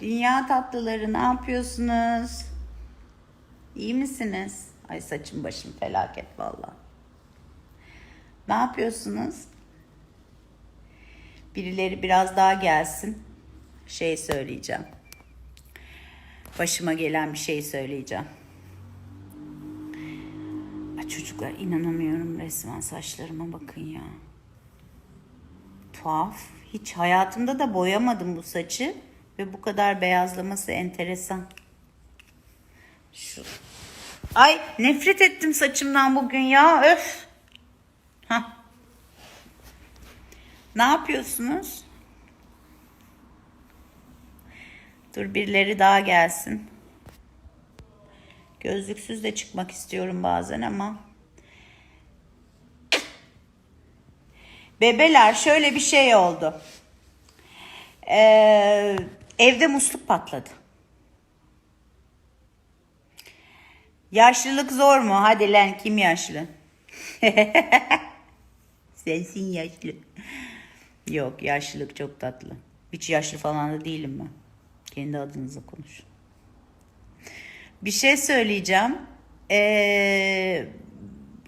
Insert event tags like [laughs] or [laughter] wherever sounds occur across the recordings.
Dünya tatlıları ne yapıyorsunuz? İyi misiniz? Ay saçım başım felaket valla. Ne yapıyorsunuz? Birileri biraz daha gelsin. Şey söyleyeceğim. Başıma gelen bir şey söyleyeceğim. Ay çocuklar inanamıyorum resmen saçlarıma bakın ya. Tuhaf. Hiç hayatımda da boyamadım bu saçı. Ve bu kadar beyazlaması enteresan. Şu. Ay nefret ettim saçımdan bugün ya. Öf. Hah. Ne yapıyorsunuz? Dur birileri daha gelsin. Gözlüksüz de çıkmak istiyorum bazen ama. Bebeler şöyle bir şey oldu. Ee, evde musluk patladı. Yaşlılık zor mu? Hadi lan kim yaşlı? [laughs] Sensin yaşlı. Yok yaşlılık çok tatlı. Hiç yaşlı falan da değilim ben. Kendi adınıza konuşun. Bir şey söyleyeceğim. Ee,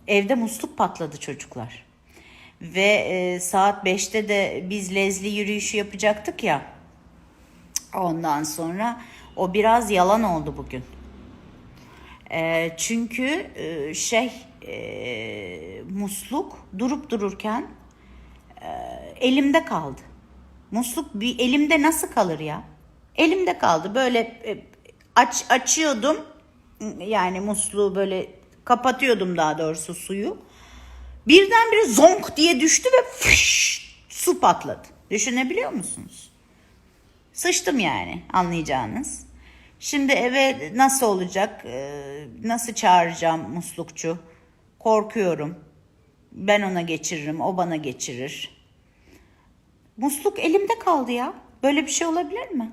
evde musluk patladı çocuklar. Ve e, saat 5'te de biz Lezli yürüyüşü yapacaktık ya. Ondan sonra o biraz yalan oldu bugün. E, çünkü e, şey e, musluk durup dururken e, elimde kaldı. Musluk bir elimde nasıl kalır ya? Elimde kaldı. Böyle e, aç açıyordum. Yani musluğu böyle kapatıyordum daha doğrusu suyu. Birdenbire zonk diye düştü ve fış, su patladı. Düşünebiliyor musunuz? Sıçtım yani anlayacağınız. Şimdi eve nasıl olacak? Ee, Nasıl çağıracağım muslukçu? Korkuyorum. Ben ona geçiririm, o bana geçirir. Musluk elimde kaldı ya. Böyle bir şey olabilir mi?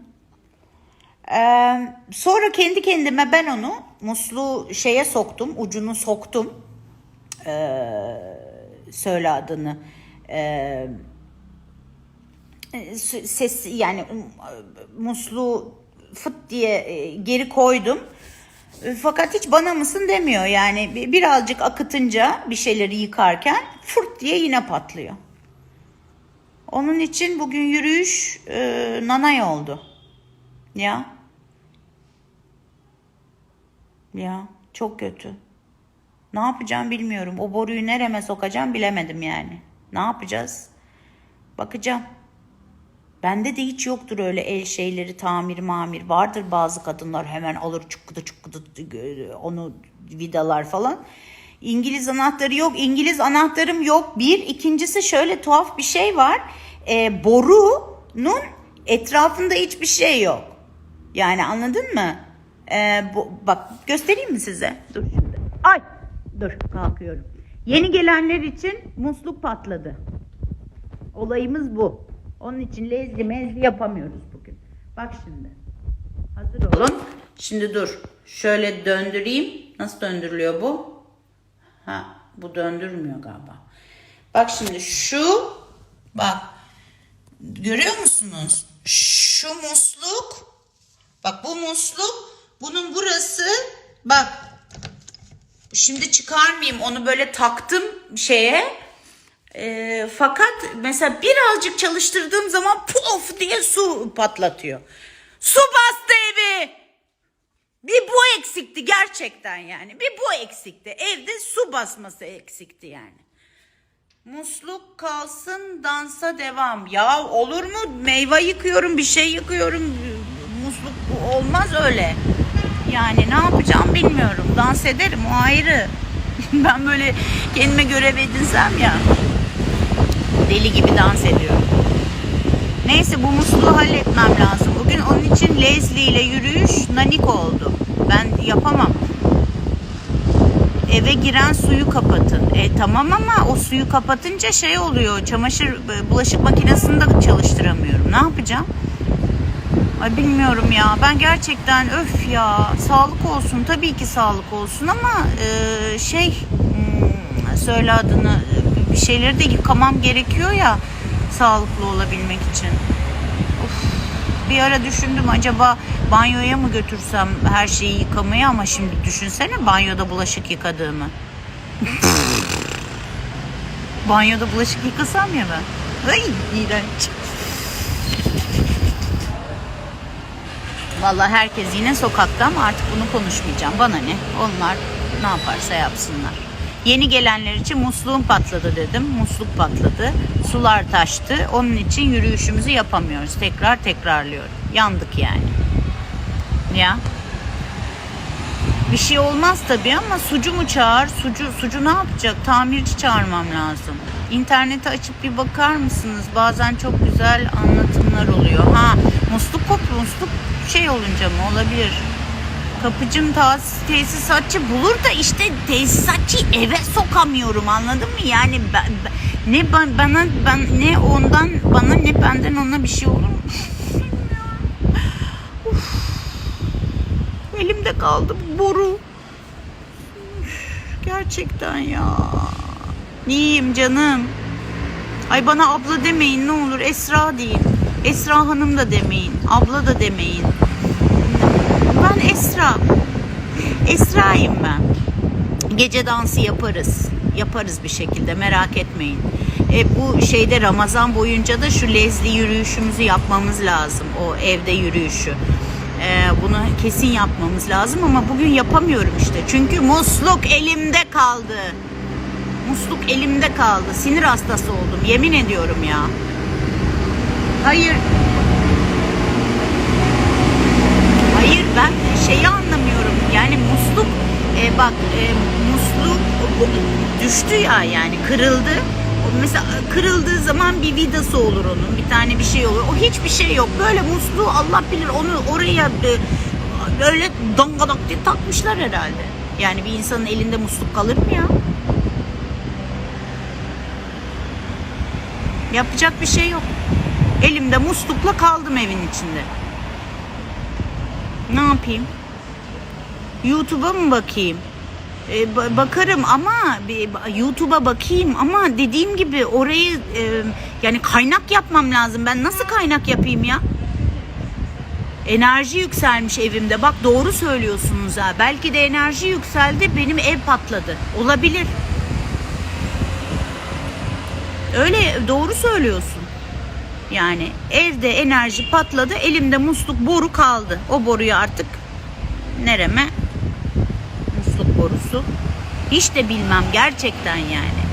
Ee, sonra kendi kendime ben onu musluğu şeye soktum, ucunu soktum. Ee, söyle adını. Ee, ses yani musluğu fıt diye e, geri koydum. E, Fakat hiç bana mısın demiyor yani Bir- birazcık akıtınca bir şeyleri yıkarken fırt diye yine patlıyor. Onun için bugün yürüyüş e, nanay oldu. Ya. Ya çok kötü. Ne yapacağım bilmiyorum. O boruyu nereme sokacağım bilemedim yani. Ne yapacağız? Bakacağım. Bende de hiç yoktur öyle el şeyleri tamir mamir. Vardır bazı kadınlar hemen alır çıkkıdı çıkkıdı onu vidalar falan. İngiliz anahtarı yok. İngiliz anahtarım yok. Bir. ikincisi şöyle tuhaf bir şey var. Ee, borunun etrafında hiçbir şey yok. Yani anladın mı? Ee, bu, bak göstereyim mi size? Dur şimdi. Ay dur kalkıyorum. Yeni gelenler için musluk patladı. Olayımız bu. Onun için lezli mezli yapamıyoruz bugün. Bak şimdi. Hazır olun. Şimdi dur. Şöyle döndüreyim. Nasıl döndürülüyor bu? Ha, bu döndürmüyor galiba. Bak şimdi şu bak görüyor musunuz? Şu musluk bak bu musluk bunun burası bak şimdi çıkarmayayım onu böyle taktım şeye Ee, fakat mesela birazcık çalıştırdığım zaman pof diye su patlatıyor. Su bastı evi. Bir bu eksikti gerçekten yani. Bir bu eksikti. Evde su basması eksikti yani. Musluk kalsın dansa devam. Ya olur mu? Meyve yıkıyorum, bir şey yıkıyorum. Musluk olmaz öyle. Yani ne yapacağım bilmiyorum. Dans ederim o ayrı. [laughs] ben böyle kendime görev edinsem ya. Deli gibi dans ediyorum. Neyse bu musluğu halletmem lazım. Bugün onun için Leslie ile yürüyüş nanik oldu. Ben yapamam. Eve giren suyu kapatın. E tamam ama o suyu kapatınca şey oluyor. Çamaşır e, bulaşık makinesini de çalıştıramıyorum. Ne yapacağım? Ay bilmiyorum ya. Ben gerçekten öf ya. Sağlık olsun. Tabii ki sağlık olsun ama e, şey hmm, söyle adını bir şeyleri de yıkamam gerekiyor ya sağlıklı olabilmek için. Of. Bir ara düşündüm acaba banyoya mı götürsem her şeyi yıkamaya ama şimdi düşünsene banyoda bulaşık yıkadığımı. [laughs] banyoda bulaşık yıkasam ya ben. Ay iğrenç. Vallahi herkes yine sokakta ama artık bunu konuşmayacağım. Bana ne? Onlar ne yaparsa yapsınlar. Yeni gelenler için musluğum patladı dedim. Musluk patladı. Sular taştı. Onun için yürüyüşümüzü yapamıyoruz. Tekrar tekrarlıyorum. Yandık yani. Ya. Bir şey olmaz tabii ama sucu mu çağır? Sucu, sucu ne yapacak? Tamirci çağırmam lazım. İnternete açıp bir bakar mısınız? Bazen çok güzel anlatımlar oluyor. Ha musluk kopuyor. Musluk şey olunca mı olabilir? Kapıcım tas- tesisatçı bulur da işte tesisatçıyı eve sokamıyorum anladın mı? Yani ben, ben- ne ben, bana ben ne ondan bana ne benden ona bir şey olur mu? [laughs] Elimde kaldı boru. Gerçekten ya. İyiyim canım. Ay bana abla demeyin ne olur Esra deyin. Esra Hanım da demeyin. Abla da demeyin. Ben Esra. Esra'yım ben. Gece dansı yaparız. Yaparız bir şekilde merak etmeyin. E, bu şeyde Ramazan boyunca da şu lezli yürüyüşümüzü yapmamız lazım. O evde yürüyüşü. E, bunu kesin yapmamız lazım ama bugün yapamıyorum işte. Çünkü musluk elimde kaldı. Musluk elimde kaldı. Sinir hastası oldum. Yemin ediyorum ya. Hayır ben şeyi anlamıyorum. Yani musluk e, bak e, musluk bu- düştü ya yani kırıldı. Mesela kırıldığı zaman bir vidası olur onun. Bir tane bir şey olur. O hiçbir şey yok. Böyle musluğu Allah bilir onu oraya böyle dangalak diye takmışlar herhalde. Yani bir insanın elinde musluk kalır mı ya? Yapacak bir şey yok. Elimde muslukla kaldım evin içinde. Ne yapayım? YouTube'a mı bakayım? Ba- bakarım ama YouTube'a bakayım ama dediğim gibi orayı e, yani kaynak yapmam lazım. Ben nasıl kaynak yapayım ya? Enerji yükselmiş evimde. Bak doğru söylüyorsunuz ha. Belki de enerji yükseldi, benim ev patladı. Olabilir. Öyle doğru söylüyorsun. Yani evde enerji patladı, elimde musluk boru kaldı. O boruyu artık nereme? Borusu. Hiç de bilmem gerçekten yani.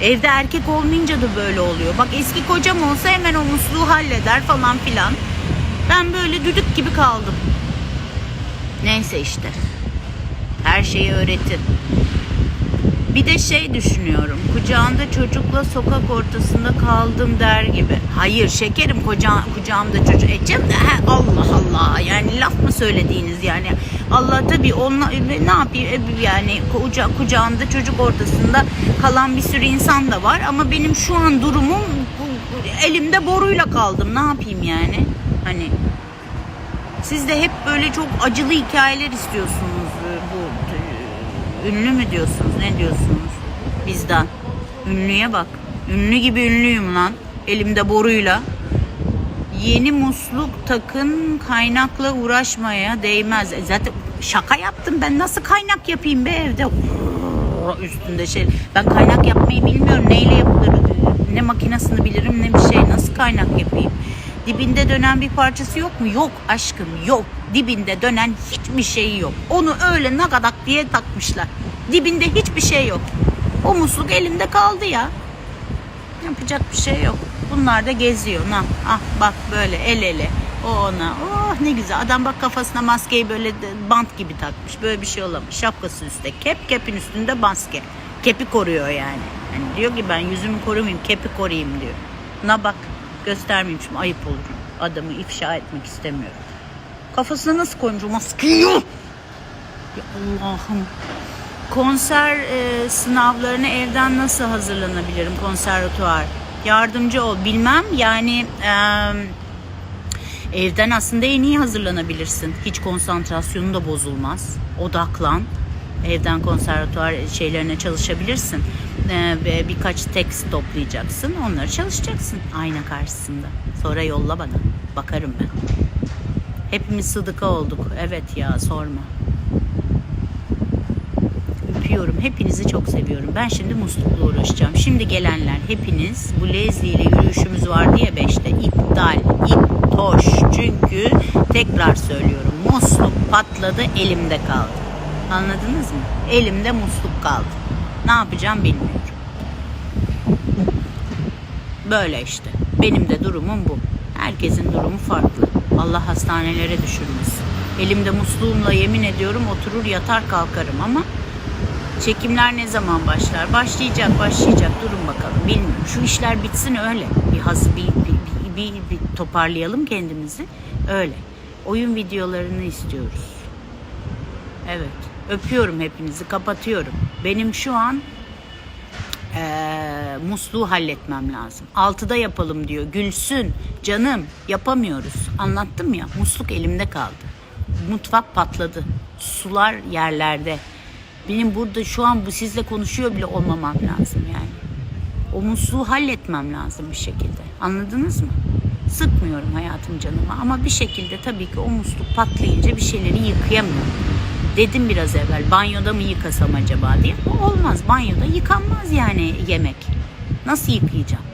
Evde erkek olmayınca da böyle oluyor. Bak eski kocam olsa hemen o musluğu halleder falan filan. Ben böyle düdük gibi kaldım. Neyse işte. Her şeyi öğretin. Bir de şey düşünüyorum. Kucağında çocukla sokak ortasında kaldım der gibi. Hayır şekerim koca, kucağımda çocuk. E canım da, he, Allah Allah. Yani laf mı söylediğiniz yani. Allah tabii onunla ne yapayım E, yani kuca, kucağında çocuk ortasında kalan bir sürü insan da var. Ama benim şu an durumum elimde boruyla kaldım. Ne yapayım yani? Hani siz de hep böyle çok acılı hikayeler istiyorsunuz e, e, ünlü mü diyorsunuz? Ne diyorsunuz? Bizden. Ünlüye bak. Ünlü gibi ünlüyüm lan. Elimde boruyla. Yeni musluk takın kaynakla uğraşmaya değmez. E zaten şaka yaptım. Ben nasıl kaynak yapayım be evde? Üstünde şey. Ben kaynak yapmayı bilmiyorum. Neyle yapılır? Ne makinesini bilirim ne bir şey. Nasıl kaynak yapayım Dibinde dönen bir parçası yok mu? Yok aşkım yok. Dibinde dönen hiçbir şey yok. Onu öyle nagadak diye takmışlar. Dibinde hiçbir şey yok. O musluk elimde kaldı ya. Yapacak bir şey yok. Bunlar da geziyor. Na, ah bak böyle el ele. O ona. Oh ne güzel. Adam bak kafasına maskeyi böyle bant gibi takmış. Böyle bir şey olamaz. Şapkası üstte. Kep kepin üstünde maske. Kepi koruyor yani. Hani diyor ki ben yüzümü korumayayım, kepi koruyayım diyor. Na bak göstermeyeyim şimdi ayıp olur. Adamı ifşa etmek istemiyorum. Kafasına nasıl koymuş o maskeyi? Ya Allah'ım. Konser e, sınavlarına evden nasıl hazırlanabilirim konservatuvar? Yardımcı ol. Bilmem yani e, evden aslında en iyi hazırlanabilirsin. Hiç konsantrasyonun da bozulmaz. Odaklan. Evden konservatuvar şeylerine çalışabilirsin. E, ve birkaç tekst toplayacaksın. Onları çalışacaksın ayna karşısında. Sonra yolla bana. Bakarım ben. Hepimiz sıdıka olduk. Evet ya sorma. Öpüyorum. Hepinizi çok seviyorum. Ben şimdi muslukla uğraşacağım. Şimdi gelenler hepiniz bu Lezli ile yürüyüşümüz vardı ya 5'te. iptal, iptoş. Çünkü tekrar söylüyorum. Musluk patladı elimde kaldı. Anladınız mı? Elimde musluk kaldı. Ne yapacağım bilmiyorum. Böyle işte. Benim de durumum bu. Herkesin durumu farklı. Allah hastanelere düşürmesin. Elimde musluğumla yemin ediyorum oturur yatar kalkarım ama çekimler ne zaman başlar? Başlayacak, başlayacak. Durun bakalım. Bilmiyorum. Şu işler bitsin öyle. Bir bir, bir, bir, bir, bir toparlayalım kendimizi. Öyle. Oyun videolarını istiyoruz. Evet. Öpüyorum hepinizi. Kapatıyorum. Benim şu an eee, musluğu halletmem lazım. Altıda yapalım diyor. Gülsün canım yapamıyoruz. Anlattım ya musluk elimde kaldı. Mutfak patladı. Sular yerlerde. Benim burada şu an bu sizle konuşuyor bile olmamam lazım yani. O musluğu halletmem lazım bir şekilde. Anladınız mı? Sıkmıyorum hayatım canıma ama bir şekilde tabii ki o musluk patlayınca bir şeyleri yıkayamıyorum. Dedim biraz evvel banyoda mı yıkasam acaba diye. O olmaz banyoda yıkanmaz yani yemek. Nasıl yıkayacağım?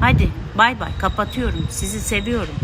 Hadi bay bay kapatıyorum. Sizi seviyorum.